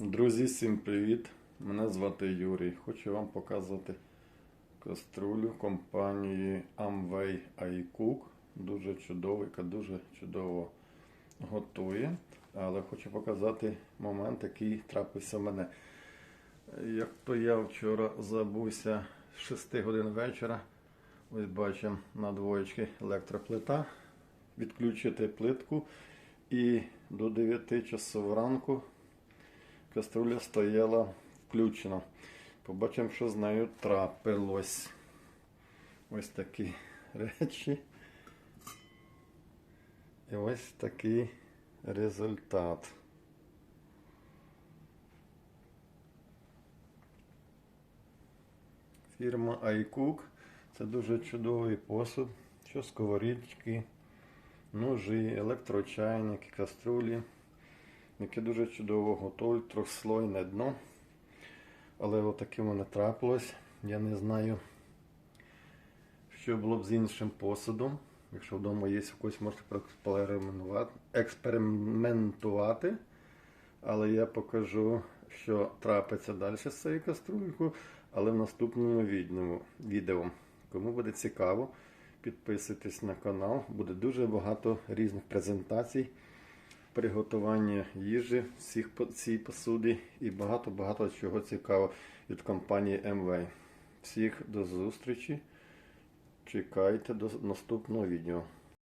Друзі, всім привіт! Мене звати Юрій. Хочу вам показати каструлю компанії Amway iCook. Дуже чудово, яка дуже чудово готує. Але хочу показати момент, який трапився в мене. Як то я вчора забувся з 6 годин вечора, ось бачимо на двоєчки електроплита, відключити плитку і до 9 часов ранку каструля стояла включена. Побачимо, що з нею трапилось. Ось такі речі. І ось такий результат. Фірма iCook. Це дуже чудовий посуд, що сковорідки, ножі, електрочайники, каструлі, які дуже чудово готують, трьохслойне дно. Але отаке воно трапилось. Я не знаю, що було б з іншим посудом. Якщо вдома є якось, можете експериментувати. Але я покажу, що трапиться далі з цією каструлькою, але в наступному відео. Кому буде цікаво, підписуйтесь на канал. Буде дуже багато різних презентацій, приготування їжі всіх цій посуді і багато-багато чого цікавого від компанії MV. Всіх до зустрічі. Чекайте до наступного відео.